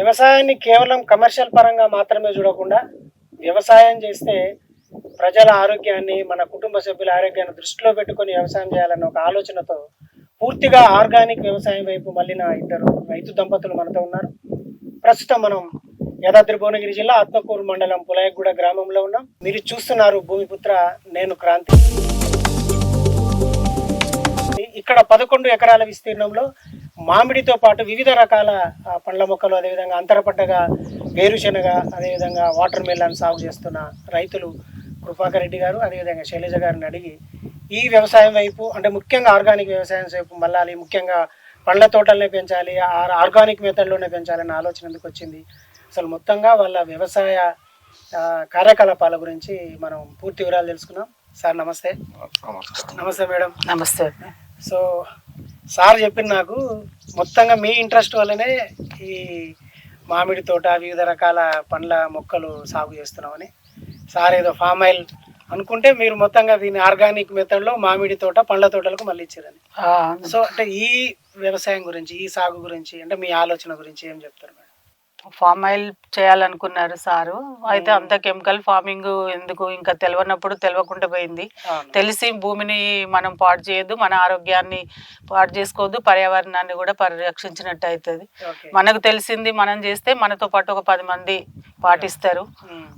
వ్యవసాయాన్ని కేవలం కమర్షియల్ పరంగా మాత్రమే చూడకుండా వ్యవసాయం చేస్తే ప్రజల ఆరోగ్యాన్ని మన కుటుంబ సభ్యుల ఆరోగ్యాన్ని దృష్టిలో పెట్టుకొని వ్యవసాయం చేయాలన్న ఒక ఆలోచనతో పూర్తిగా ఆర్గానిక్ వ్యవసాయం వైపు మళ్ళిన ఇద్దరు రైతు దంపతులు మనతో ఉన్నారు. ప్రస్తుతం మనం యాదాద్రి భువనగిరి జిల్లా ఆత్మకూరు మండలం పులాయగూడ గ్రామంలో ఉన్నాం. మీరు చూస్తున్నారు భూమిపుత్ర నేను క్రాంతి. ఇక్కడ పదకొండు ఎకరాల విస్తీర్ణంలో మామిడితో పాటు వివిధ రకాల పండ్ల మొక్కలు అదేవిధంగా అంతరపడ్డగా వేరుశెనగ అదేవిధంగా వాటర్ మెలాన్ సాగు చేస్తున్న రైతులు కృపాకర్ రెడ్డి గారు అదేవిధంగా శైలజ గారిని అడిగి ఈ వ్యవసాయం వైపు అంటే ముఖ్యంగా ఆర్గానిక్ వ్యవసాయం వైపు మళ్ళాలి ముఖ్యంగా పండ్ల తోటలనే పెంచాలి ఆ- ఆర్గానిక్ మెథడ్లోనే పెంచాలనే ఆలోచన ఎందుకు వచ్చింది? అసలు మొత్తంగా వాళ్ళ వ్యవసాయ కార్యకలాపాల గురించి మనం పూర్తి వివరాలు తెలుసుకున్నాం సార్ నమస్తే. నమస్తే మేడం. నమస్తే. సో సార్ చెప్పిన నాకు మొత్తంగా మీ ఇంట్రెస్ట్ వల్లనే ఈ మామిడి తోట వివిధ రకాల పండ్ల మొక్కలు సాగు చేస్తున్నామని. సార్ ఏదో ఫామ్ ఆయిల్ అనుకుంటే మీరు మొత్తంగా దీన్ని ఆర్గానిక్ మెథడ్లో మామిడి తోట పండ్ల తోటలకు మళ్ళీ ఇచ్చారని. సో అంటే ఈ వ్యవసాయం గురించి ఈ సాగు గురించి అంటే మీ ఆలోచన గురించి ఏం చెప్తారు మేడం? ఫామ్ ఆయిల్ చేయాలనుకున్నారు సారు. అయితే అంత కెమికల్ ఫార్మింగ్ ఎందుకు ఇంకా తెలియనప్పుడు తెలియకుండా పోయింది. తెలిసి భూమిని మనం పాడు చేయొద్దు మన ఆరోగ్యాన్ని పాడు చేసుకోవద్దు పర్యావరణాన్ని కూడా పరిరక్షించినట్టు అవుతుంది మనకు తెలిసింది మనం చేస్తే మనతో పాటు ఒక పది మంది పాటిస్తారు.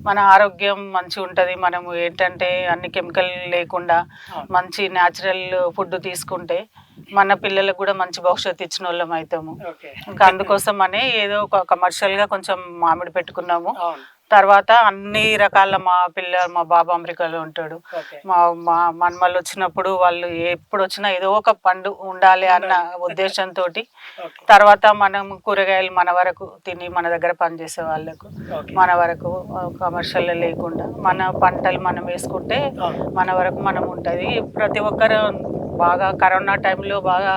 మన ఆరోగ్యం మంచిగా ఉంటుంది. మనము ఏంటంటే అన్ని కెమికల్ లేకుండా. మంచి న్యాచురల్ ఫుడ్ తీసుకుంటే మన పిల్లలకు కూడా మంచి భవిష్యత్తు ఇచ్చిన వాళ్ళం అవుతాము ఇంకా అందుకోసం అని ఏదో ఒక కమర్షియల్గా కొంచెం మామిడి పెట్టుకున్నాము. తర్వాత అన్ని రకాల మా పిల్ల మా బాబు అమెరికాలో ఉంటాడు. మా మా మనమల్లు వచ్చినప్పుడు వాళ్ళు ఎప్పుడు వచ్చినా ఏదో ఒక పండు ఉండాలి అన్న ఉద్దేశంతో తర్వాత మనం కూరగాయలు మన వరకు తిని మన దగ్గర పనిచేసే వాళ్ళకు మన వరకు కమర్షియల్ లేకుండా మన పంటలు మనం వేసుకుంటే. మన వరకు మనం ఉంటుంది. ప్రతి ఒక్కరు బాగా కరోనా టైంలో బాగా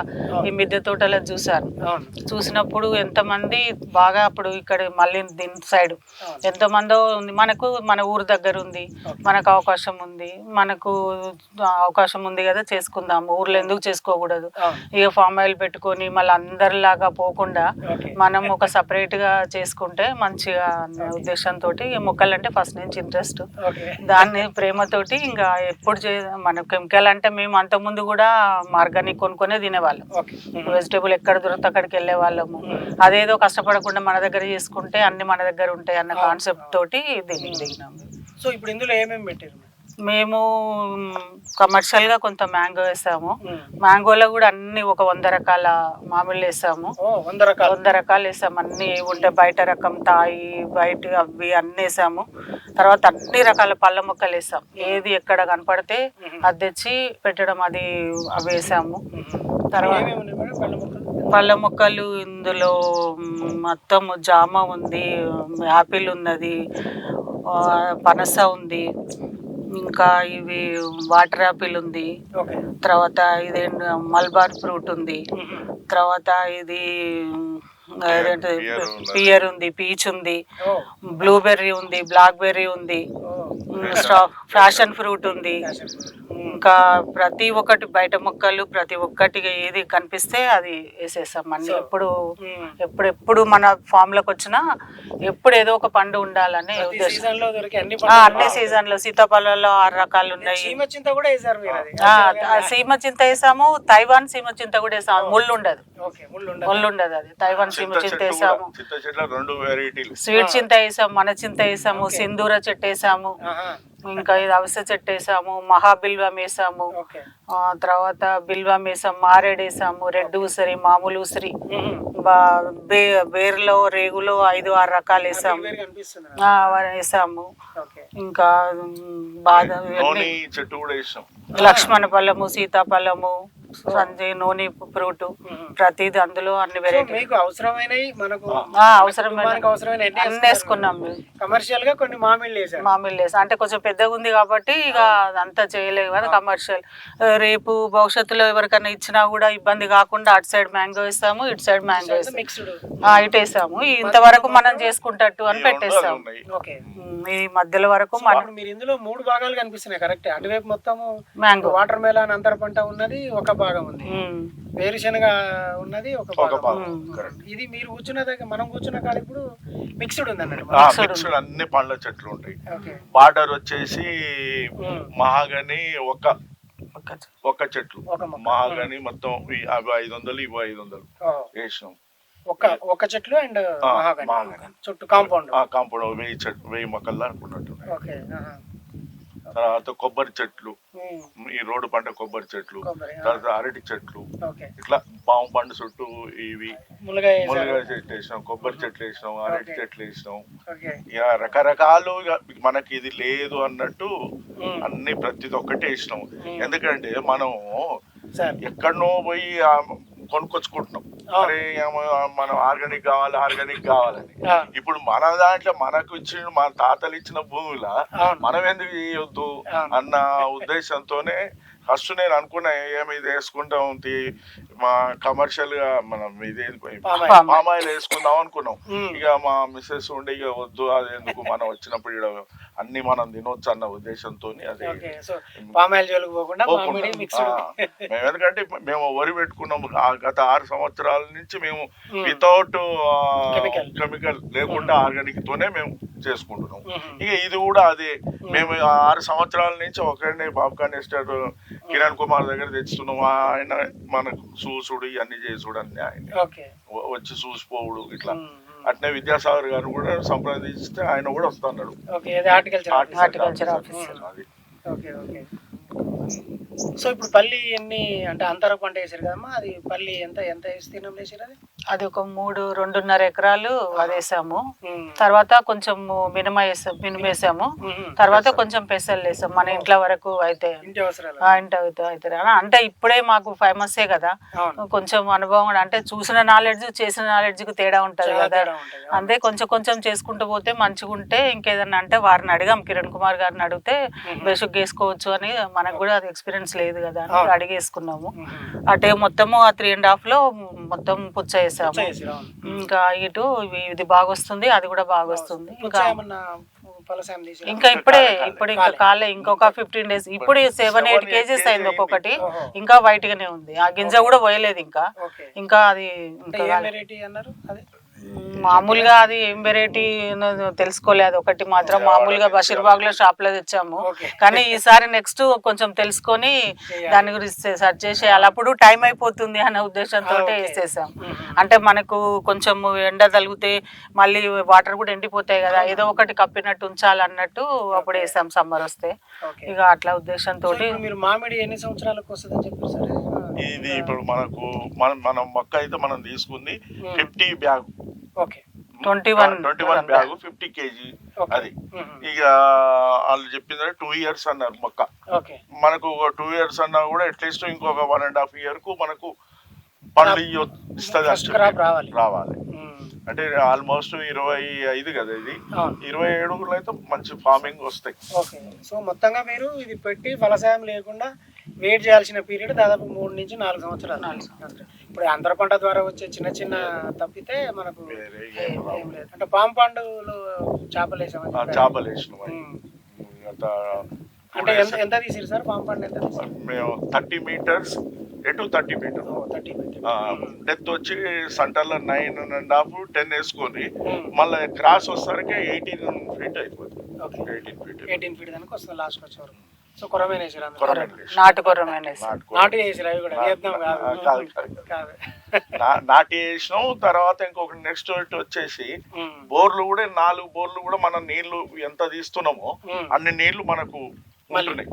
ఈ మిద్దె తోటలో చూసారు అవును. చూసినప్పుడు ఎంతమంది బాగా అప్పుడు ఇక్కడ మళ్ళీ దీని సైడ్. ఎంతమందో ఉంది. మనకు మన ఊరు దగ్గర ఉంది. మనకు అవకాశం ఉంది. మనకు అవకాశం ఉంది కదా చేసుకుందాం ఊర్లో ఎందుకు చేసుకోకూడదు? ఇక ఫామ్ ఆయిల్ పెట్టుకొని మళ్ళీ అందరిలాగా పోకుండా మనం ఒక separate గా చేసుకుంటే మంచిగా ఉద్దేశంతో మొక్కలంటే ఫస్ట్ నుంచి ఇంట్రెస్ట్ దాన్ని ప్రేమతోటి ఇంకా ఎప్పుడు చే మన కెమికల్ అంటే మేము అంతకుముందు కూడా ఆర్గానిక్ కొనుక్కొనే తినేవాళ్ళం. వెజిటేబుల్ ఎక్కడ దొరికితే అక్కడికి వెళ్ళే వాళ్ళము అదేదో కష్టపడకుండా మన దగ్గర చేసుకుంటే అన్ని మన దగ్గర ఉంటాయి అన్న కాన్సెప్ట్ తోటి దిగినాము సో ఇప్పుడు ఇందులో ఏమేమి పెట్టారు? మేము కమర్షియల్గా కొంత మ్యాంగో వేసాము. మ్యాంగోలో కూడా అన్ని ఒక వంద రకాల మామిళ్ళు వేసాము. వంద రకాలు. వంద రకాలు వేసాము. అన్ని ఉంటే బయట రకం తాయి బయట అవి అన్ని వేసాము. తర్వాత అన్ని రకాల పళ్ళ మొక్కలు వేసాం ఏది ఎక్కడ కనపడితే అది తెచ్చి పెట్టడం అది అవి వేసాము. తర్వాత పళ్ళ మొక్కలు? ఇందులో మొత్తం జామ ఉంది యాపిల్ ఉన్నది పనస ఉంది. ఇంకా ఇవి వాటర్ యాపిల్ ఉంది. ఓకే. తర్వాత ఇది మల్బార్ ఫ్రూట్ ఉంది. తర్వాత ఇది పియర్ ఉంది. పీచ్ ఉంది బ్లూబెర్రీ ఉంది. బ్లాక్ బెర్రీ ఉంది ఫ్యాషన్ ఫ్రూట్ ఉంది. ఇంకా ప్రతి ఒక్కటి బయట మొక్కలు ప్రతి ఒక్కటి ఏది కనిపిస్తే అది వేసేసాం అన్ని. ఎప్పుడు. ఎప్పుడు ఎప్పుడు మన ఫామ్లోకి వచ్చినా ఎప్పుడు ఏదో ఒక పండు ఉండాలని ప్రతి ఉద్దేశం. సీజన్లో దొరికే అన్ని సీజన్లో సీతాఫలాల్లో ఆరు రకాలు ఉన్నాయి. సీమ చింత వేసాము తైవాన్ సీమ చింత కూడా వేసాము. ముళ్ళు ఉండదు. ఓకే ముళ్ళు ఉండదు. ముళ్ళు ఉండదు అది. తైవాన్ సీమ చింత వేసాము. స్వీట్ చింత వేసాము మన చింత వేసాము సింధూర చెట్టు వేసాము. ఇంకా ఇది అవిసె చెట్టు వేసాము మహాబిల్వం వేసాము తర్వాత బిల్వం వేసాము మారేడు వేసాము రెడ్ ఉసిరి మామూలు ఉసిరి. బా- బే బేరులో రేగులో ఐదు ఆరు రకాలు వేసాము. వేసాము. ఓకే. ఇంకా బాదం చెట్టు కూడా ఇష్టం లక్ష్మణ పళ్ళము సీతాఫలము సంజయ్ నూనె ఫ్రూట్ ప్రతిది అందులో అన్ని వెరైటీ మీకు అవసరమైనవి మనకు అవసరమైన అవసరమైన అన్ని వేసుకున్నాం మేము. కమర్షియల్గా కొన్ని మామిళ్ళు వేసారు మామూలు లేస్ అంటే కొంచెం పెద్దగా ఉంది కాబట్టి ఇక అదంతా చేయలేవు కదా కమర్షియల్ రేపు భవిష్యత్తులో ఎవరికైనా ఇచ్చినా కూడా ఇబ్బంది కాకుండా అటు సైడ్ మ్యాంగో వేస్తాము ఇటు సైడ్ మ్యాంగో వేస్తాము. మిక్స్డ్ ఆ, ఇటు వేసాము ఇంతవరకు మనం చేసుకుంటట్టు అని ఈ రెండు పెట్టేస్తాం ఉన్నాయి. ఓకే. ఉమ్, ఈ మధ్యలో వరకు మీరు ఇందులో మూడు భాగాలు కనిపిస్తున్నాయి కరెక్ట్? అటువైపు మొత్తము మ్యాంగో వాటర్ మెలాన్ అంతర పంట ఉన్నది ఒక భాగం ఉంది. వేరుశనగ ఉన్నది ఒక ఒక భాగం. ఇది మీరు కూర్చున్న దగ్గర మనం కూర్చున్న కాడ ఇప్పుడు మిక్స్డ్ ఉంది. అన్నట్టు మిక్స్డ్ అన్ని పండ్ల చెట్లు ఉంటాయి. ఓకే. బార్డర్ వచ్చేసి. మహాగని ఒక ఒక ఒక్క చెట్లు ఒక మహాగని మొత్తం ఈ- అవి ఐదు వందలు ఇవి ఐదు వందలు వేసినాం. ఒక్క ఒక్క చెట్లు అండ్. చుట్టూ కాంపౌండ్ ఆ కాంపౌండ్ వెయ్యి చెట్లు వెయ్యి మొక్కల్లో ఓకే ఆహా. తర్వాత కొబ్బరి చెట్లు. ఈ రోడ్డు పంట కొబ్బరి చెట్లు తర్వాత అరటి చెట్లు. ఇట్లా పాము పండు చుట్టూ ఇవి మునగాయ చెట్లు వేసినాం కొబ్బరి చెట్లు వేసినాం అరటి. చెట్లు వేసినాం. ఇక రకరకాలు మనకి ఇది లేదు అన్నట్టు అన్ని ప్రతి ఒక్కటి వేసినాం. ఎందుకంటే మనం ఎక్కడనో పోయి కొనుక్కొచ్చుకుంటున్నాం. అరే మనం ఆర్గానిక్ కావాలి ఆర్గానిక్ కావాలని. ఇప్పుడు మన దాంట్లో మనకు ఇచ్చిన మన తాతలు ఇచ్చిన భూమిలా మనం ఎందుకు చేయొద్దు. అన్న ఉద్దేశంతోనే ఫస్ట్ నేను అనుకున్నా ఏమి ఇది వేసుకుంటాం మా కమర్షియల్గా మనం ఇది palm oil. Palm palm oil వేసుకుందాం అనుకున్నాం. ఇక మా మిస్సెస్ ఉండి ఇక వద్దు అది ఎందుకు? మనం వచ్చినప్పుడు అన్ని మనం తినొచ్చు అన్న ఉద్దేశంతో అది మేము ఎందుకంటే మేము వరి పెట్టుకున్నాం. ఆ గత ఆరు సంవత్సరాల నుంచి మేము. వితౌట్. కెమికల్ లేకుండా ఆర్గానిక్ తోనే మేము చేసుకుంటున్నాం. ఇక ఇది కూడా అదే. మేము. ఆరు సంవత్సరాల నుంచి ఒకరిని బాబ్కాన్ ఎస్టేట్ కిరణ్ కుమార్ దగ్గర తెచ్చుతున్నాం. ఆయన మనకు చూసుడు ఇవన్నీ చేసుడు అన్ని ఆయన. వచ్చి చూసిపోవుడు ఇట్లా. అట్నే విద్యాసాగర్ గారు కూడా సంప్రదిస్తే ఆయన కూడా వస్తున్నాడు. సో ఇప్పుడు పల్లి ఎన్ని అంటే అంతర పంట వేసారు కదమ్మా అది పల్లి ఎంత ఎంత విస్తీర్ణం వేసారు అది? అది ఒక మూడు రెండున్నర ఎకరాలు వేసాము. తర్వాత కొంచెం మినిమ వేసాం మినిమ వేసాము తర్వాత కొంచెం పెసలు వేసాం. మన ఇంట్లో వరకు అయితే. ఇంటి అంటే ఇప్పుడే మాకు ఫేమసే కదా. అవును. కొంచెం అనుభవం కూడా అంటే చూసిన నాలెడ్జ్ చేసిన నాలెడ్జ్కి తేడా ఉంటది కదా. అంతే కొంచెం కొంచెం చేసుకుంటూ పోతే మంచిగా ఉంటే ఇంకేదన్నా అంటే వారిని అడిగాం. కిరణ్ కుమార్ గారిని అడిగితే బేసిక్ వేసుకోవచ్చు అని మనకు కూడా అది ఎక్స్పీరియన్స్ లేదు కదా అని. అడిగేసుకున్నాము. అటే మొత్తము ఆ త్రీ అండ్ హాఫ్లో మొత్తం పుచ్చ అవును. ఇంకా ఇటు ఇవి- ఇది బాగా వస్తుంది అది కూడా బాగా వస్తుంది ఇంకా ఇంకా ఇప్పుడే. ఇప్పుడు ఇంకా కాలే. ఇంకొక ఫిఫ్టీన్ డేస్ ఇప్పుడు సెవెన్ ఎయిట్ కేజెస్ అయింది ఒక్కొక్కటి. ఇంకా వైట్ గానే ఉంది. ఆ గింజ కూడా పోయలేదు ఇంకా. ఇంకా అది. మామూలుగా అది ఏం వెరైటీ తెలుసుకోలేదు. ఒకటి మాత్రం మామూలుగా బషీర్బాగ్లో షాప్లో తెచ్చాము. కానీ ఈసారి నెక్స్ట్ కొంచెం తెలుసుకొని. దాని గురించి సెర్చ్ చేసేయాలి. అప్పుడు టైం అయిపోతుంది అనే ఉద్దేశంతో. వేసేసాం. అంటే మనకు కొంచెం ఎండ తగిలితే మళ్ళీ వాటర్ కూడా ఎండిపోతాయి కదా. ఏదో ఒకటి కప్పినట్టు ఉంచాలన్నట్టు అప్పుడు వేసాం సమ్మర్ వస్తే. ఇక అట్లా ఉద్దేశంతో మీరు మామిడి ఎన్ని సంవత్సరాలకు వస్తుందని చెప్పారు సరే? ఇది ఇప్పుడు మనకు మనం మనం మొక్క అయితే మనం తీసుకుంది ఉమ్, fifty bag. Okay 21 twenty one bag fifty KG. అది. ఉమ్, ఇక వాళ్ళు చెప్పింది టూ ఇయర్స్ అన్నారు మొక్క. మనకు ఒక టూ ఇయర్స్ అన్నా కూడా అట్లీస్ట్ ఇంకొక వన్ అండ్ హాఫ్ ఇయర్కు మనకు పండ్లు ఇస్తుంది ఫస్ట్ క్రాప్ రావాలి. అంటే ఆల్మోస్ట్ ఇరవై ఐదు కదా ఇది. ఇరవై ఏడుగులో అయితే మంచి ఫార్మింగ్ వస్తాయి. సో మొత్తంగా మీరు ఇది పెట్టి ఫలసాయం లేకుండా వెయిట్ చేయాల్సిన పీరియడ్ దాదాపు మూడు నుంచి నాలుగు సంవత్సరాలు. ఇప్పుడు అంతర పంట ద్వారా వచ్చే చిన్న చిన్న తప్పితే మనకు వేరే ఏం లేదు అంటే పామ్ పండులో చేపలు వేసామని. చేపలు అంటే ఎంత ఎంత తీసిరు సార్? పామ్ పండు ఎంత మేము థర్టీ మీటర్స్ ఎటు థర్టీ మీటర్? డెత్ వచ్చి సెంటర్లో నైన్ అండ్ హాఫ్ టెన్ వేసుకొని మళ్ళీ క్రాస్ వస్తారకే ఎయిటీన్ ఫీట్ అయిపోతుంది. Okay. Eighteen feet. Eighteen feet దానికి వస్తుంది లాస్ట్ వచ్చే వరకు. సో కొరమైన వేసారు అందులో. కొరమైన వేసి. నాటుకొర్రమైన నాటుకో- నాటు వేసారు అవి కూడా? కాదు. కాదు, నాటి వేసినాం తర్వాత ఇంకొక నెక్స్ట్ వచ్చేసి బోర్లు కూడా నాలుగు బోర్లు కూడా మనం నీళ్ళు ఎంత తీస్తున్నామో. అన్ని నీళ్ళు మనకు మళ్ళీ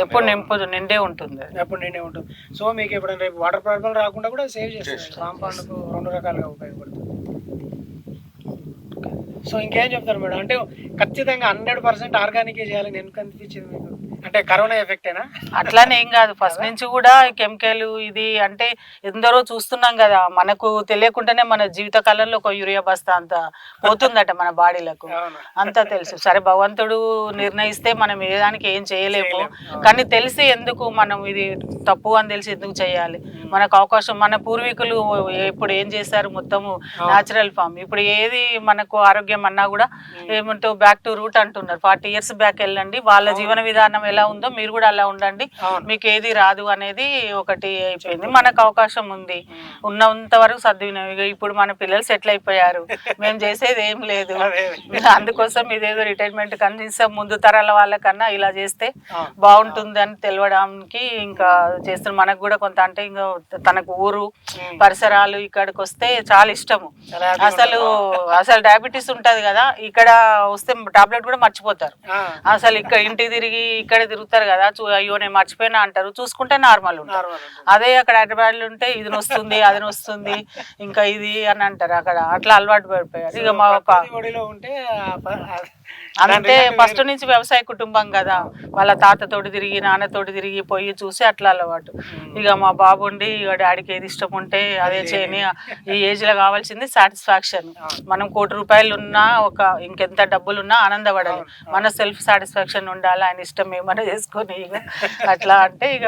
ఎప్పుడు నింపు నిండే ఉంటుంది. ఎప్పుడు నిండే ఉంటుంది. సో మీకు ఎప్పుడైనా రేపు వాటర్ ప్రాబ్లం రాకుండా కూడా సేవ్ చేస్తుంది పామ్ పండుకు రెండు రకాలుగా ఉపయోగపడుతుంది. సో ఇంకేం చెప్తారు మేడం? అంటే ఖచ్చితంగా హండ్రెడ్ పర్సెంట్ ఆర్గానికే చేయాలని ఎందుకు అనిపించింది మీకు? అంటే కరోనా ఎఫెక్టేనా అట్లానే ఏం కాదు. ఫస్ట్ నుంచి కూడా కెమికల్ ఇది అంటే ఎందరో చూస్తున్నాం కదా. మనకు తెలియకుండానే మన జీవిత కాలంలో ఒక యూరియా బస్తా అంత పోతుందట మన బాడీలకు. అంతా తెలుసు. సరే భగవంతుడు నిర్ణయిస్తే మనం ఏ దానికి ఏం చేయలేము. కానీ తెలిసి ఎందుకు మనం ఇది తప్పు అని తెలిసి ఎందుకు చేయాలి? మనకు అవకాశం మన పూర్వీకులు ఇప్పుడు ఏం చేశారు మొత్తము? న్యాచురల్ ఫామ్ ఇప్పుడు ఏది మనకు ఆరోగ్యం అన్నా కూడా ఏమంటూ బ్యాక్ టు రూట్ అంటున్నారు. ఫార్టీ ఇయర్స్ బ్యాక్ వెళ్ళండి. వాళ్ళ జీవన విధానం ఎలా ఎలా ఉందో మీరు కూడా అలా ఉండండి. మీకు ఏది రాదు అనేది ఒకటి అయిపోయింది. మనకు అవకాశం ఉంది. ఉన్నంత వరకు సద్వినియోగం. ఇప్పుడు మన పిల్లలు సెటిల్ అయిపోయారు. మేము చేసేది ఏం లేదు. అదే. అందుకోసం ఇదేదో రిటైర్మెంట్ కనీసం ముందు తరాల వాళ్ళకన్నా ఇలా చేస్తే. బాగుంటుంది అని తెలవడానికి ఇంకా చేస్తున్న మనకు కూడా కొంత అంటే ఇంకా తనకు ఊరు. పరిసరాలు ఇక్కడికి వస్తే చాలా ఇష్టము. అసలు అసలు డయాబెటీస్ ఉంటది కదా ఇక్కడ వస్తే టాబ్లెట్ కూడా మర్చిపోతారు. అసలు ఇక్కడ ఇంటి తిరిగి ఇక్కడ తిరుగుతారు కదా చూ అయ్యో నేను మర్చిపోయినా అంటారు. చూసుకుంటే నార్మల్ ఉంటారు. అదే అక్కడ హైదరాబాద్లో ఉంటే ఇది వస్తుంది అది వస్తుంది ఇంకా ఇది అని అంటారు అక్కడ. అట్లా అలవాటు పడిపోయారు. ఇక మా అంతే result ఫస్ట్. నుంచి వ్యవసాయ కుటుంబం కదా. వాళ్ళ తాతతోటి తిరిగి నాన్నతోటి తిరిగి పోయి చూసి అట్లా అలవాటు. ఇక మా బాబు ఉండి ఇక డాడీకి ఏది ఇష్టం ఉంటే అదే చేయని ఈ ఏజ్లో కావాల్సింది సాటిస్ఫాక్షన్ మనం కోటి రూపాయలు ఉన్నా ఒక ఇంకెంత డబ్బులు ఉన్నా ఆనందపడాలి మన సెల్ఫ్ సాటిస్ఫాక్షన్ ఉండాలి ఆయన ఇష్టం ఏమైనా చేసుకొని ఇక అట్లా అంటే ఇక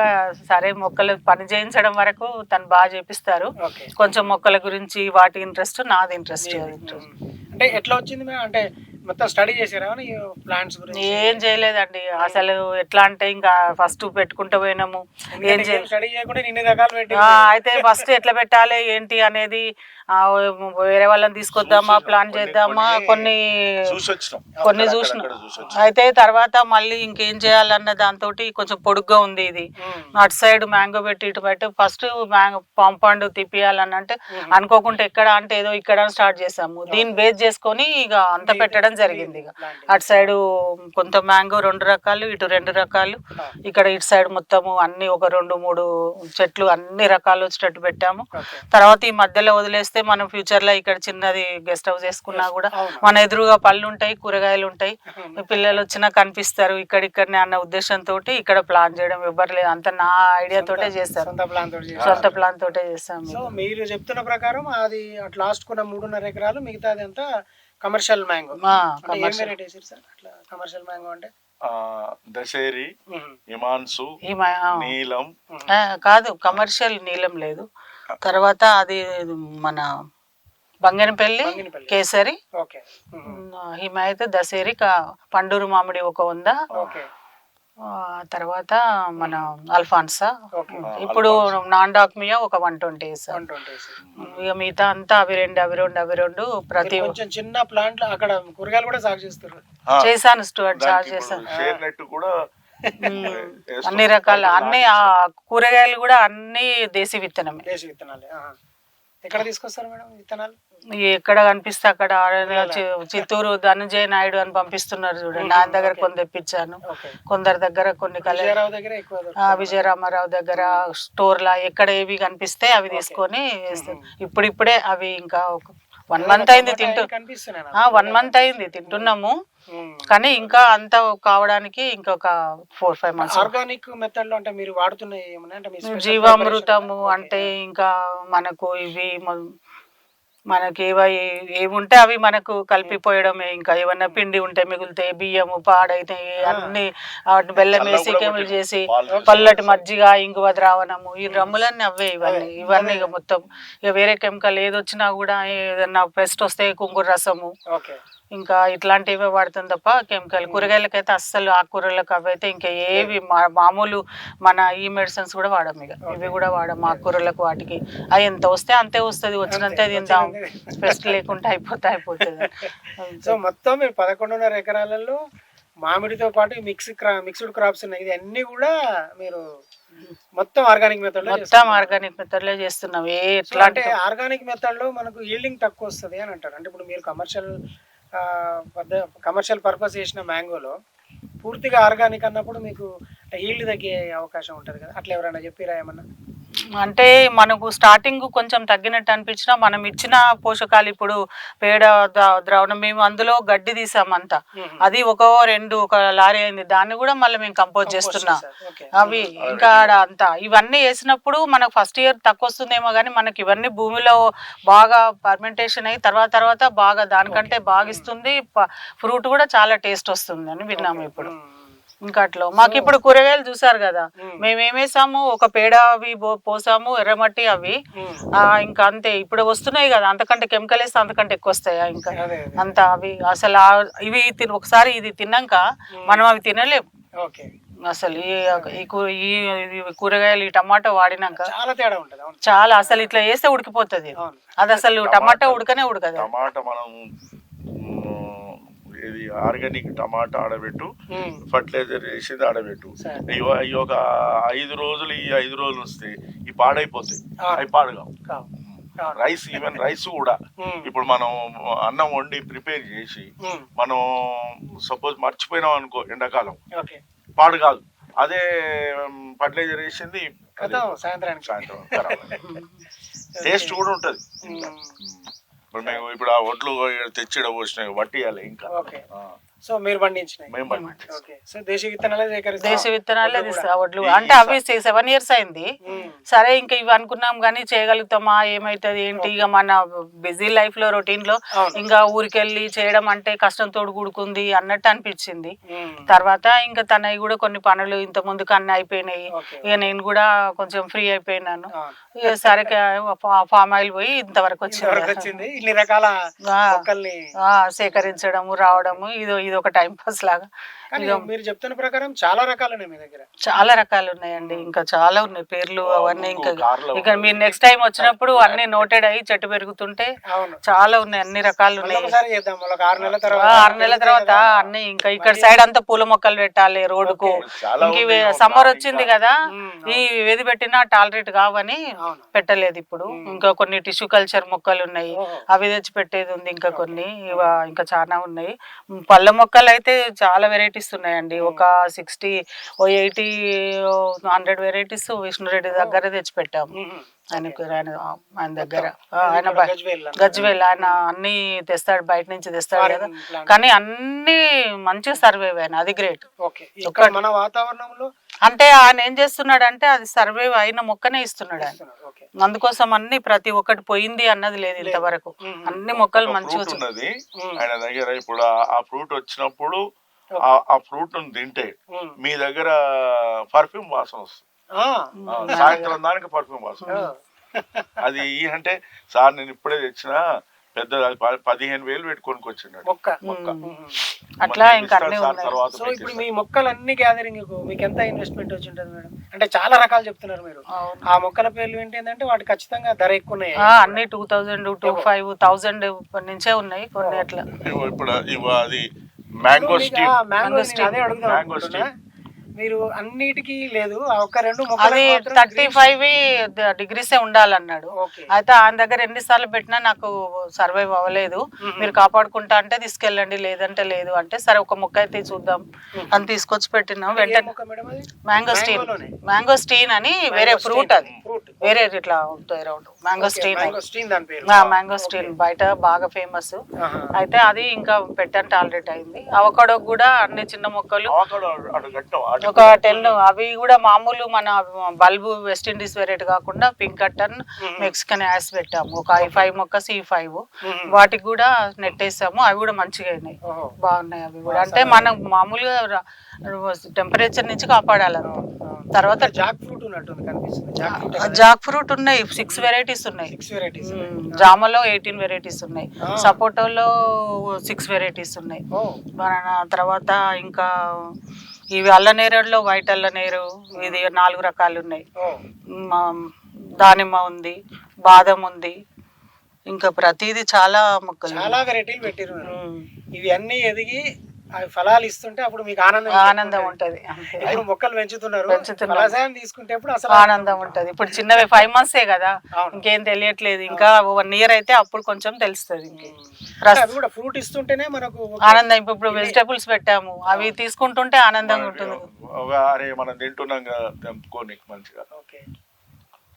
సరే మొక్కలు పని చేయించడం వరకు తను బాగా చేపిస్తారు. కొంచెం మొక్కల గురించి వాటి ఇంట్రెస్ట్ నాది ఇంట్రెస్ట్. అంటే ఎట్లా వచ్చింది అంటే మొత్తం స్టడీ చేసారా ప్లాంట్స్ గురించి? ఏం చేయలేదండి. అసలు ఎట్లా అంటే ఇంకా ఫస్ట్ పెట్టుకుంటూ పోయినాము. ఏం చేయాలి స్టడీ చేయకుండా ఇన్ని రకాలు పెట్టి ఆ, అయితే ఫస్ట్ ఎట్లా పెట్టాలి ఏంటి అనేది ఆ, వేరే వాళ్ళని తీసుకొద్దామా ప్లాన్ చేద్దామా కొన్ని చూసి వచ్చినాం కొన్ని చూసిన. అయితే తర్వాత మళ్ళీ ఇంకేం చేయాలన్న దాంతో కొంచెం పొడుగ్గా ఉంది ఇది. అటు సైడ్ మ్యాంగో పెట్టి ఇటు పెట్టి. ఫస్ట్ మ్యాంగో కాంపౌండ్ తిప్పియాలని అంటే అనుకోకుండా ఎక్కడ అంటే ఏదో ఇక్కడ స్టార్ట్ చేసాము. దీన్ని బేస్ చేసుకొని ఇక అంత పెట్టడం జరిగింది ఇక. Planting. అటు సైడ్ కొంత మ్యాంగో రెండు రకాలు ఇటు రెండు రకాలు. ఇక్కడ ఇటు సైడ్ మొత్తము అన్ని ఒక రెండు మూడు చెట్లు అన్ని రకాలు వచ్చేటట్టు పెట్టాము. తర్వాత ఈ మధ్యలో వదిలేస్తే మనం ఫ్యూచర్లో ఇక్కడ చిన్నది గెస్ట్ హౌస్ వేసుకున్నా కూడా. మన ఎదురుగా పళ్ళు ఉంటాయి కూరగాయలు ఉంటాయి. పిల్లలు వచ్చినా కనిపిస్తారు ఇక్కడిక్కడనే అన్న ఉద్దేశంతో ఇక్కడ ప్లాన్ చేయడం ఎవరు లేదు అంత నా ఐడియా తోటే చేస్తారు సొంత ప్లాన్ తోటి చేశారు. సొంత ప్లాన్ తోటే చేస్తాం సో మీరు చెప్తున్న ప్రకారం అది అట్లా లాస్ట్ కున్న మూడున్నర ఎకరాలు మిగతాది అంతా కమర్షియల్ మ్యాంగో కమర్షియల్ మ్యాంగో అంటే? ఆ, దశేరి ఆ. నీలం. ఆ, కాదు కమర్షియల్ నీలం లేదు. తర్వాత అది మన బంగనపల్లి. కేసరి. హిమాయత్ దసేరి కా- పండూరు మామిడి ఒక ఆ, తర్వాత మన అల్ఫాన్సా. ఇప్పుడు నాన్ డాక్మియా ఒక వన్ ట్వంటీ ఇక మిగతా అంతా అవి రెండు అవి రెండు అవి రెండు ప్రతి కొంచెం చిన్న ప్లాంట్ అక్కడ కూరగాయలు కూడా సాగు చేస్తారు. చేశాను స్టూవర్ట్ దానికి చేశాను. కూడా. అన్ని రకాల అన్ని ఆ కూరగాయలు కూడా అన్ని దేశీ విత్తనమే. దేశీ విత్తనాలు. ఎక్కడ తీసుకొస్తారు మేడం విత్తనాలు ఎక్కడ కనిపిస్తే అక్కడ చిత్తూరు ధనంజయ నాయుడు అని పంపిస్తున్నారు చూడండి. నా దగ్గర కొన్ని తెప్పించాను. కొందరి దగ్గర కొన్ని. విజయరామారావు దగ్గర స్టోర్ లా ఎక్కడ ఏవి కనిపిస్తే అవి తీసుకొని ఇప్పుడిప్పుడే అవి ఇంకా వన్ మంత్ అయింది తింటూ వన్ మంత్ అయింది. తింటున్నాము. కానీ ఇంకా అంతా కావడానికి ఇంకొక ఫోర్ ఫైవ్ మంత్స్ ఆర్గానిక్ మెథడ్లో అంటే మీరు వాడుతున్న అంటే జీవామృతము? అంటే ఇంకా మనకు ఇవి మనకి ఏవై ఏముంటే అవి మనకు కలిపిపోయడమే. ఇంకా ఏమన్నా పిండి ఉంటే మిగులుతాయి బియ్యము పాడైతే అన్ని వాటిని బెల్లం వేసి కొట్టి చేసి పాలు పల్లటి మజ్జిగ ఇంగువ ద్రావణము ఈ డ్రమ్ములన్నీ అవే ఇవన్నీ. ఇవన్నీ ఇక మొత్తం. ఇక వేరే కెమికల్ ఏది వచ్చినా కూడా ఏదన్నా పెస్ట్ వస్తే కుంకుడు రసము. ఓకే ఇంకా ఇట్లాంటివే వాడుతుంది తప్ప కెమికల్ కూరగాయలకైతే అస్సలు ఆకుకూరలకు అవైతే ఇంకా ఏవి మామూలు మన ఈ మెడిసిన్స్ కూడా వాడము ఇక. ఇవి కూడా వాడము ఆకుకూరలకు వాటికి. అవి ఎంత వస్తే అంతే వస్తుంది. వచ్చినంతే తిందాం. పెస్ట్ లేకుండా అయిపోతే అయిపోతుంది. సో మొత్తం మీరు పదకొండున్నర ఎకరాలలో మామిడితో పాటు మిక్స్ క్రా మిక్స్డ్ క్రాప్స్ ఉన్నాయి. ఇది అన్ని కూడా మీరు మొత్తం ఆర్గానిక్ మెథడ్లో మొత్తం ఆర్గానిక్ మెథడ్లే చేస్తున్నాం. ఏ ఎట్లా అంటే ఆర్గానిక్ మెథడ్లో మనకు ఈల్డింగ్ తక్కువ వస్తుంది అని అంటారు. అంటే ఇప్పుడు మీరు కమర్షియల్ పెద్ద కమర్షియల్ పర్పస్ చేసిన మ్యాంగోలో పూర్తిగా ఆర్గానిక్ అన్నప్పుడు మీకు ఈల్డ్ తగ్గే అవకాశం ఉంటుంది కదా. అట్లా ఎవరైనా చెప్పిరా ఏమన్నా? అంటే మనకు స్టార్టింగ్ కొంచెం తగ్గినట్టు అనిపించినా మనం ఇచ్చిన పోషకాలు ఇప్పుడు పేడ ద్ర- ద్రావణం మేము అందులో గడ్డి తీసాం అంతా. అది ఒక రెండు ఒక లారీ అయింది. దాన్ని కూడా మళ్ళీ మేము కంపోజ్ చేస్తున్నాం. అవి ఇంకా అంతా. ఇవన్నీ వేసినప్పుడు మనకు ఫస్ట్ ఇయర్ తక్కువ వస్తుందేమో కానీ మనకి ఇవన్నీ భూమిలో బాగా పర్మెంటేషన్ అయ్యి తర్వాత తర్వాత బాగా దానికంటే బాగా ఇస్తుంది. ఫ్రూట్ కూడా చాలా టేస్ట్ వస్తుంది అని విన్నాము ఇప్పుడు. ఇంకా అట్లా మాకు ఇప్పుడు కూరగాయలు చూసారు కదా. మేము. ఏమేసాము ఒక పేడ అవి పోసాము ఎర్రమట్టి అవి. ఆ, ఇంకా అంతే. ఇప్పుడు వస్తున్నాయి కదా. అంతకంటే కెమికల్ వేస్తే అంతకంటే ఎక్కువ వస్తాయా ఇంకా? అంత అవి. అసలు ఇవి ఒకసారి ఇది తిన్నాక మనం అవి తినలేము. ఓకే. అసలు ఈ కూరగాయలు ఈ టమాటో వాడినాక చాలా తేడా ఉంటుంది. చాలా అసలు ఇట్లా వేస్తే ఉడికిపోతుంది. అది అసలు టమాటా ఉడకనే ఉడకదు. టమాటా మనం ఇది ఆర్గానిక్ టమాటా ఆడబెట్టు. ఫర్టిలైజర్ వేసింది ఆడబెట్టు. ఇవి ఒక ఐదు రోజులు ఈ ఐదు రోజులు వస్తే ఈ పాడైపోతాయి. అవి పాడుగా. రైస్ ఈవెన్ రైస్ కూడా. ఇప్పుడు మనం అన్నం వండి ప్రిపేర్ చేసి. మనం సపోజ్ మర్చిపోయినాం అనుకో ఎండాకాలం. ఓకే. పాడు కాదు అదే ఫర్టిలైజర్ వేసింది సాయంత్రం టేస్ట్ కూడా ఉంటది. ఇప్పుడు మేము ఇప్పుడు ఆ ఒడ్లు తెచ్చిడ పోసినాయి వట్టియాలి ఇంకా. సో మీరు పండించినాయి మేము పండించాం. ఓకే సో దేశీ విత్తనాలే సేకరిస్తారు దేశ విత్తనాలే వడ్లు తీస్తా. వడ్లు ఈ- అంటే అవి సెవెన్ ఇయర్స్ అయింది. సరే ఇంకా ఇవి అనుకున్నాం కానీ చేయగలుగుతామా ఏమైతుంది ఏంటి ఇక మన బిజీ లైఫ్లో రొటీన్లో అవును. ఇంకా ఊరికెళ్ళి చేయడం అంటే కష్టంతో కూడుకుంది అన్నట్టు అనిపించింది. తర్వాత ఇంకా తనవి కూడా కొన్ని పనులు ఇంత ముందుకు అన్ని అయిపోయినాయి ఓకే. ఇక నేను కూడా కొంచెం ఫ్రీ అయిపోయినాను అవును. ఇక సరే ఫామ్ ఆయిల్ పోయి ఇంతవరకు ఇంతవరకు వచ్చింది వచ్చింది ఇన్ని రకాల ఆ. మొక్కల్ని ఆ, సేకరించడము రావడము ఇదో ఇది ఒక టైం పాస్ లాగా కానీ మీరు చెప్తున్న ప్రకారం చాలా రకాలు ఉన్నాయి మీ దగ్గర. చాలా రకాలు ఉన్నాయండి. ఇంకా చాలా ఉన్నాయి. పేర్లు అవన్నీ ఇంకా ఇక మీరు నెక్స్ట్ టైం వచ్చినప్పుడు అన్ని నోటెడ్ అయ్యి చెట్టు పెరుగుతుంటే అవును. చాలా ఉన్నాయి. అన్ని రకాలు ఉన్నాయి. ఆరు నెలల తర్వాత ఆరు నెలల తర్వాత అన్ని ఇంకా ఇక్కడ సైడ్ అంతా పూల మొక్కలు పెట్టాలి రోడ్డుకు. ఇంక సమ్మర్. వచ్చింది కదా ఈ ఏది పెట్టినా టాలరేట్ కావని పెట్టలేదు ఇప్పుడు. ఇంకా కొన్ని టిష్యూ కల్చర్ మొక్కలు ఉన్నాయి. అవి తెచ్చి పెట్టేది ఉంది ఇంకా కొన్ని. ఇవ- ఇంకా చాలా ఉన్నాయి. పళ్ళ మొక్కలు అయితే చాలా వెరైటీస్ ఉన్నాయండి ఒక సిక్స్టీ ఓ ఎయిటీ హండ్రెడ్ వెరైటీస్ విష్ణురెడ్డి దగ్గర తెచ్చి పెట్టాము ఉమ్. ఆయనకు ఆయన ఆయన దగ్గర. ఆయన గజ్వేల్ ఆయన అన్ని తెస్తాడు బయట నుంచి తెస్తాడు కదా. కానీ అన్ని మంచిగా సర్వైవ్ అయిన అది గ్రేట్. మన వాతావరణంలో? అంటే ఆయన ఏం చేస్తున్నాడు అంటే అది సర్వైవ్ అయిన మొక్కనే ఇస్తున్నాడు ఆయన. అందుకోసం అన్ని ప్రతి ఒక్కటి పోయింది అన్నది లేదు ఇంతవరకు. అన్ని మొక్కలు మంచిగా. ఆయన దగ్గర ఇప్పుడు ఆ ఫ్రూట్ వచ్చినప్పుడు ఆ- ఆ ఫ్రూట్ తింటే. మీ దగ్గర పర్ఫ్యూమ్ వాసన వస్తుంది ఆ. ఆ, సాయంత్రం దానికి పర్ఫ్యూమ్ వాసన. అది అంటే సార్ నేను ఇప్పుడే తెచ్చిన పెద్ద పదిహేను వేలు పెట్టి కొనుక్కొచ్చిండు మొక్క మొక్క ఉమ్. అట్లా సో ఇప్పుడు. మీ మొక్కలన్నీ గ్యాదరింగ్ మీకు ఎంత ఇన్వెస్ట్మెంట్ వచ్చి ఉంటుంది మేడం అంటే చాలా రకాలు చెప్తున్నారు మీరు. ఆ మొక్కల పేర్లు ఏంటి ఏంటంటే వాటి ఖచ్చితంగా ధర ఎక్కువ ఉన్నాయి ఆ, అన్ని two thousand two five thousand నుంచే ఉన్నాయి కొన్ని అట్లా ఇప్పుడు ఇవ్వ అది మ్యాంగో స్టీమ్ మ్యాంగో steam. అదే అడుగుదాం అనుకుంటున్నా. మీరు అన్నిటికీ లేదు. ఒక్క రెండు థర్టీ ఫైవ్ డిగ్రీసే ఉండాలన్నాడు. ఓకే అయితే ఆయన దగ్గర ఎన్నిసార్లు పెట్టినా నాకు సర్వైవ్ అవ్వలేదు. మీరు కాపాడుకుంటా అంటే తీసుకెళ్ళండి లేదంటే లేదు అంటే సరే ఒక మొక్క అయితే చూద్దాం అని తీసుకొచ్చి పెట్టినాం. వెంటనే మ్యాంగో స్టీన్. మ్యాంగో స్టీన్ అని వేరే ఫ్రూట్ అది. ఫ్రూట్ వేరే ఇట్లా ఉంటుంది round mangosteen mangosteen బయట బాగా ఫేమస్. అయితే అది ఇంకా పెట్టంటే ఆల్రెడీ అయింది. అవకాడో కూడా అన్ని చిన్న మొక్కలు. ఒక టెన్ అవి కూడా మామూలు మన బల్బు వెస్ట్ ఇండీస్ వెరైటీ కాకుండా పింక్ కట్టన్ మెక్సికన్ యాస్ పెట్టాము. ఒక ఐ ఫైవ్ మొక్కస్ ఈ ఫైవ్. వాటికి కూడా నెట్టేసాము అవి కూడా మంచిగా అయినాయి. బాగున్నాయి అవి కూడా. అంటే మనం మామూలుగా టెంపరేచర్ నుంచి కాపాడాలి అంతే. తర్వాత జాక్ ఫ్రూట్ ఉన్నట్టుంది కనిపిస్తుంది. జాక్ ఫ్రూట్ ఉన్నాయి. సిక్స్ వెరైటీస్ ఉన్నాయి. Six varieties. జామలో ఎయిటీన్ వెరైటీస్ ఉన్నాయి. సపోటాలో సిక్స్ వెరైటీస్ ఉన్నాయి. తర్వాత ఇంకా ఇవి అల్లనేరేడులో వైట్ అల్లనేరు ఇది నాలుగు రకాలు ఉన్నాయి. దానిమ్మ ఉంది బాదం ఉంది. ఇంకా ప్రతిదీ చాలా మొక్కలు. చాలా వెరైటీలు పెట్టిరు. ఇవి అన్ని ఎదిగి అవి ఫలాలు ఇస్తుంటే అప్పుడు మీకు ఆనందం ఆనందం ఉంటది. ఇప్పుడు మొక్కలు పెంచుతున్నారు. పెంచుతున్నారు. ఫలసాయం తీసుకుంటే అసలు ఆనందం ఉంటది. ఇప్పుడు చిన్నవి ఫైవ్ మంత్సే కదా అవును. ఇంకేం తెలియట్లేదు. ఇంకా వన్ ఇయర్ అయితే అప్పుడు కొంచెం తెలుస్తుంది కూడా ఫ్రూట్ ఇస్తుంటేనే మనకు ఆనందం. ఇప్పుడు ఇప్పుడు వెజిటేబుల్స్ పెట్టాము. అవి తీసుకుంటుంటే ఆనందంగా ఉంటుంది. అరే మనం తింటున్నాం కదా తెంపుకొని మంచిగా. ఓకే.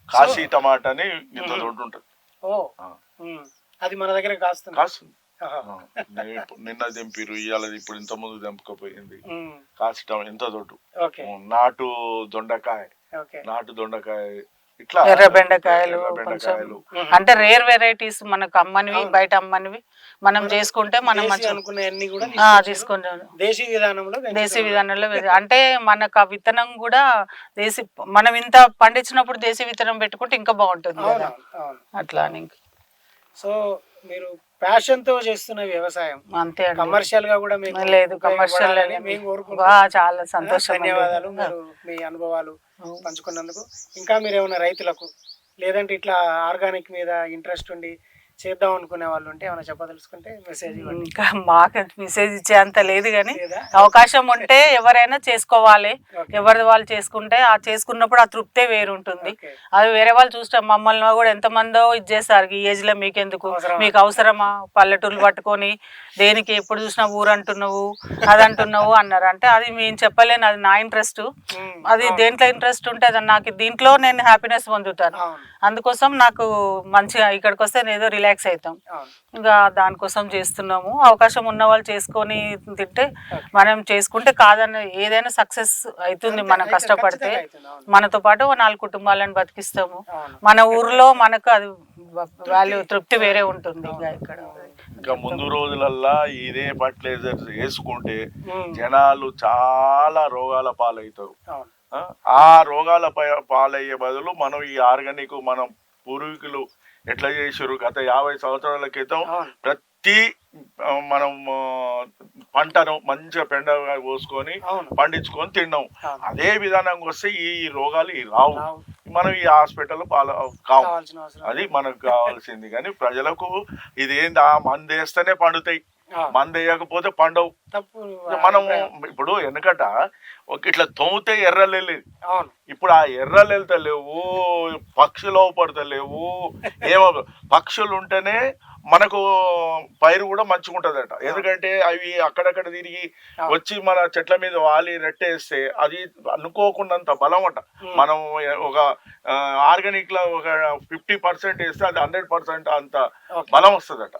కాశీ టమాటా అని ఇంత దొడ్డు ఉంటుంది. ఓ. అది మన దగ్గర కాస్తుంది. కాస్తుంది. నిన్న తెంపిరు ఇవాళ ఇప్పుడు ఇంత ముందు. కాశీ టమాటా ఎంత దొడ్డు ఓకే. నాటు దొండకాయ. నాటు దొండకాయ ఇట్లా ఎర్ర బెండకాయలు బెండకాయలు. అంటే రేర్ వెరైటీస్ మనకు అమ్మనివి బయట అమ్మనివి మనం చేసుకుంటే మనం దేశీ మంచిగా అనుకునే అన్ని కూడా. తీసుకుంటాం దేశీ విధానంలో. దేశీ విధానంలో అంటే మనకు ఆ విత్తనం కూడా దేశీ మనం ఇంత పండించినప్పుడు దేశీ విత్తనం పెట్టుకుంటే ఇంకా బాగుంటుంది కదా. అవును అవును. అట్లా. సో మీరు ప్యాషన్తో చేస్తున్న వ్యవసాయం. అంతే కమర్షియల్గా కూడా మీకు లేదు కమర్షియల్ ఉపయోగపడాలని మేము కోరుకుంటున్నాం. చాలా సంతోషం. ధన్యవాదాలు మీరు మీ అనుభవాలు పంచుకున్నందుకు. ఇంకా మీరు ఏమైనా రైతులకు లేదంటే ఇట్లా ఆర్గానిక్ మీద ఇంట్రెస్ట్ ఉండి చేద్దాం అనుకునే వాళ్ళు ఉంటే ఏమైనా చెప్పదలుచుకుంటే మెసేజ్ ఇవ్వండి. ఇంకా మాకు మెసేజ్ ఇచ్చేంత లేదు కానీ అవకాశం ఉంటే ఎవరైనా చేసుకోవాలి. ఎవరిది వాళ్ళు చేసుకుంటే ఆ చేసుకున్నప్పుడు ఆ తృప్తే వేరు ఉంటుంది అది వేరే వాళ్ళు చూస్తాం మమ్మల్ని కూడా ఎంతమందో ఇది చేస్తారు ఈ ఏజ్లో మీకెందుకు? మీకు అవసరమా? పల్లెటూర్లు పట్టుకొని దేనికి ఎప్పుడు చూసినా ఊరు అంటున్నావు అది అంటున్నావు అన్నారు. అంటే అది మేము చెప్పలేను. అది నా ఇంట్రెస్ట్ అది దేంట్లో ఇంట్రెస్ట్ ఉంటే అది నాకు దీంట్లో నేను హ్యాపీనెస్ పొందుతాను. అందుకోసం నాకు మంచిగా ఇక్కడికి వస్తే నేను ఏదో రిలాక్స్ అవుతాం అవును. ఇంకా దానికోసం చేస్తున్నాము. అవకాశం ఉన్న వాళ్ళు చేసుకొని తింటే మనం చేసుకుంటే కాదని ఏదైనా సక్సెస్ అవుతుంది మనం కష్టపడితే. మనతో పాటు నాలుగు కుటుంబాలను బతికిస్తాము. మన ఊర్లో మనకు అది వాల్యూ తృప్తి. వేరే ఉంటుంది ఇంకా ఇక్కడ. ఇంకా ముందు రోజులల్లా ఇదే ఫర్టిలైజర్ వేసుకుంటే జనాలు చాలా రోగాల పాలవుతారు ఆ, రోగాల పై- పాలయ్యే బదులు మనం ఈ ఆర్గానిక్ మనం పూర్వీకులు ఎట్లా చేసారు గత యాభై సంవత్సరాల క్రితం ప్రతి మనం పంటను మంచిగా పెండగా పోసుకొని అవును. పండించుకొని తిన్నాం. అదే విధానంగా వస్తే ఈ రోగాలు రావు. మనం ఈ హాస్పిటల్ పాల కావు. అది మనకు కావాల్సింది. కానీ ప్రజలకు ఇదేంది? ఆ మందు వేస్తేనే పండుతాయి. మందు వేయకపోతే పండవు. తప్పు మనం ఇప్పుడు ఎందుకంట ఒక ఇట్లా తోమితే ఎర్రలు వెళ్ళేది అవును. ఇప్పుడు ఆ ఎర్రలు వెళ్తలేవు పక్షులు పడతలేవు ఏమో పక్షులు ఉంటేనే మనకు పైరు కూడా మంచిగా ఉంటుందట ఎందుకంటే అవి అక్కడక్కడ తిరిగి వచ్చి మన చెట్ల మీద వాలి రెట్టేస్తే అది అనుకోకున్నంత బలం అట మనం ఒక ఆర్గానిక్లో ఒక ఫిఫ్టీ పర్సెంట్ వేస్తే అది హండ్రెడ్ పర్సెంట్ అంత. బలం వస్తుందట.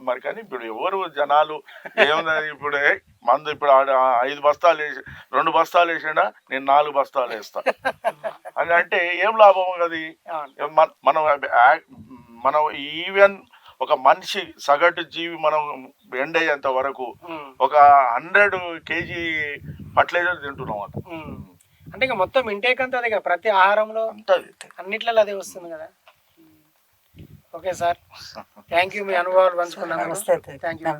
మరి కానీ ఇప్పుడు ఎవరు జనాలు ఏమున్నది ఇప్పుడు మందు ఇప్పుడు ఐదు బస్తాలు వేసి రెండు బస్తాలు వేసిండా నేను నాలుగు బస్తాలు వేస్తా. అని అంటే ఏం లాభం అది? మన- మనం ఈవెన్ ఒక మనిషి సగటు జీవి మనం ఎండ్ అయ్యేంత వరకు ఒక హండ్రెడ్ కేజీ ఫర్టిలైజర్ తింటున్నాం అంట. అంటే ఇక మొత్తం ఇంటేక్ అంతా అదే కదా ప్రతి ఆహారంలో అంత అన్నిట్లలో అదే వస్తుంది కదా. Okay sir. థ్యాంక్ యూ మీ అనుభవాలు పంచుకున్నాను నమస్తే. Thank you